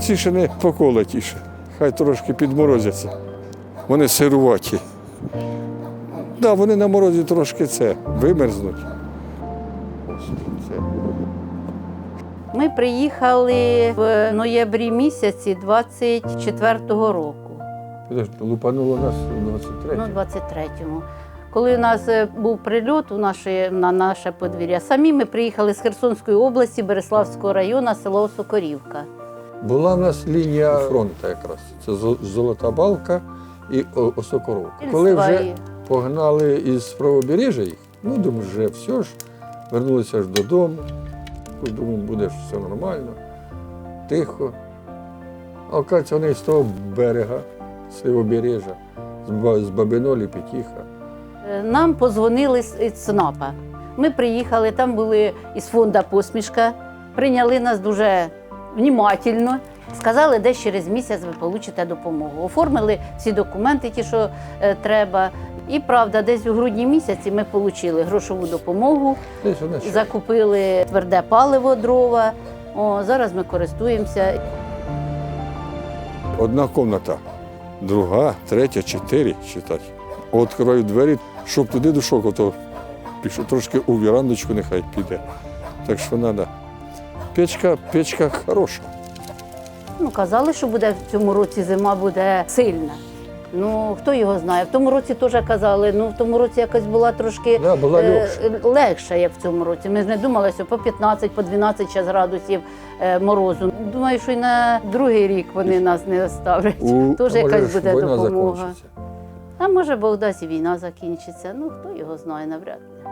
Ці ще не поколотіше. Хай трошки підморозяться. Вони сируваті. Да, вони на морозі трошки це вимерзнуть. Ми приїхали в ноябрі місяці 24-го року. Подожди, Лупануло нас у 23 Ну, 23-му. Коли у нас е, був прильот у наші, на наше подвір'я, самі ми приїхали з Херсонської області, Береславського району, село Сокорівка. Була в нас лінія фронту якраз. Це Золота Балка і Осокоровка. Коли вже погнали із правобережжя їх, ну думаю, вже все ж, вернулися ж додому. Думаю, буде ж все нормально, тихо. А оказується, вони з того берега, з лівобережжя, з Бабинолі, Петіха. Е, Нам позвонили з ЦНАПа. Ми приїхали, там були із фонду посмішка, прийняли нас дуже внімательно. Сказали, десь через місяць ви получите допомогу. Оформили всі документи, ті, що е, треба. І правда, десь у грудні місяці ми отримали грошову допомогу, закупили тверде паливо, дрова. О, зараз ми користуємося. Одна кімната, друга, третя, чотири читати. Откриваю двері, щоб туди душок, то пішов трошки у вірандочку, нехай піде. Так що треба. Печка, печка хороша. Ну, казали, що буде в цьому році зима буде сильна. Ну, хто його знає. В тому році теж казали, ну в тому році якось була трошки Да, була е, легша. як в цьому році. Ми ж не думали, що по 15, по 12 час градусів е, морозу. Думаю, що і на другий рік вони нас не оставлять. Теж якась буде допомога. закінчиться. А може Бог дасть і війна закінчиться. Ну, хто його знає навряд ли.